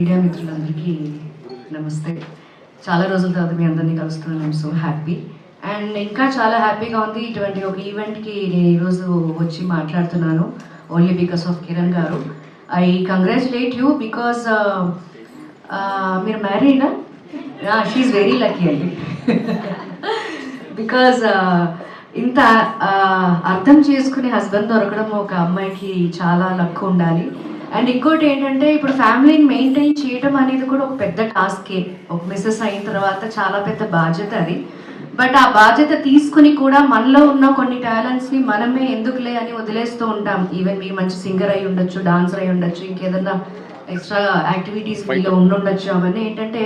Media మిత్రులందరికీ నమస్తే. చాలా రోజుల తర్వాత మీ అందరినీ కలుస్తున్నాను. సో హ్యాపీ అండ్ ఇంకా చాలా హ్యాపీగా ఉంది. ఇటువంటి ఒక ఈవెంట్కి నేను ఈరోజు వచ్చి మాట్లాడుతున్నాను. ఓన్లీ బికాస్ ఆఫ్ కిరణ్ గారు. ఐ కంగ్రాచులేట్ యూ బికాస్ మీరు మ్యారీడా షీఈ్ వెరీ లక్కీ అండి. బికాజ్ uh, ఇంత uh, అర్థం చేసుకునే హస్బెండ్ దొరకడం ఒక అమ్మాయికి చాలా లక్ ఉండాలి. అండ్ ఇంకోటి ఏంటంటే ఇప్పుడు ఫ్యామిలీని మెయింటైన్ చేయడం అనేది కూడా ఒక పెద్ద టాస్కే. ఒక మిస్సెస్ అయిన తర్వాత చాలా పెద్ద బాధ్యత అది. బట్ ఆ బాధ్యత తీసుకుని కూడా మనలో ఉన్న కొన్ని టాలెంట్స్ని మనమే ఎందుకులే అని వదిలేస్తూ ఉంటాం. ఈవెన్ మీరు మంచి సింగర్ అయి ఉండొచ్చు డాన్సర్ అయి ఉండొచ్చు ఇంకేదన్నా ఎక్స్ట్రా యాక్టివిటీస్ మీలో ఉండుండొచ్చు. అవన్నీ ఏంటంటే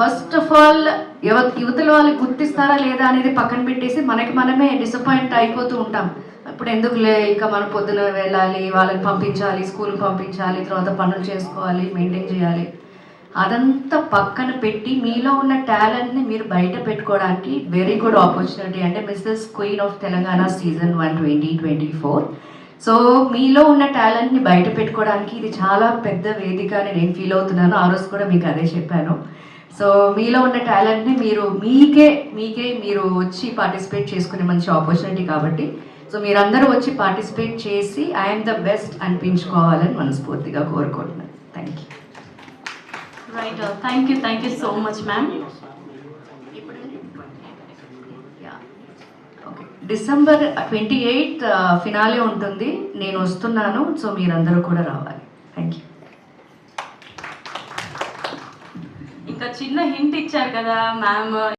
ఫస్ట్ ఆఫ్ ఆల్ యువ యువతల వాళ్ళు గుర్తిస్తారా లేదా అనేది పక్కన పెట్టేసి మనకి మనమే డిసప్పాయింట్ అయిపోతూ ఉంటాం. ఇప్పుడు ఎందుకులే ఇంకా మనం పొద్దున వెళ్ళాలి వాళ్ళని పంపించాలి స్కూల్కి పంపించాలి తర్వాత పనులు చేసుకోవాలి మెయింటైన్ చేయాలి. అదంతా పక్కన పెట్టి మీలో ఉన్న టాలెంట్ని మీరు బయట పెట్టుకోవడానికి వెరీ గుడ్ ఆపర్చునిటీ అంటే Mrs queen of Telangana season one twenty twenty four so మీలో ఉన్న టాలెంట్ని బయట పెట్టుకోవడానికి ఇది చాలా పెద్ద వేదిక అని నేను ఫీల్ అవుతున్నాను. ఆ రోజు కూడా మీకు అదే చెప్పాను. సో మీలో ఉన్న టాలెంట్ని మీరు మీకే మీకే మీరు వచ్చి పార్టిసిపేట్ చేసుకునే మంచి ఆపర్చునిటీ కాబట్టి సో మీరందరూ వచ్చి పార్టిసిపేట్ చేసి ఐఎమ్ ద బెస్ట్ అనిపించుకోవాలని మనస్ఫూర్తిగా కోరుకుంటున్నాను. Thank you thank you. Thank you so much, ma'am. Okay December twenty eighth finale ఉంటుంది. నేను వస్తున్నాను సో మీరందరూ కూడా రావాలి. థ్యాంక్ యూ ఇంకా చిన్న హింట్ ఇచ్చారు కదా మ్యామ్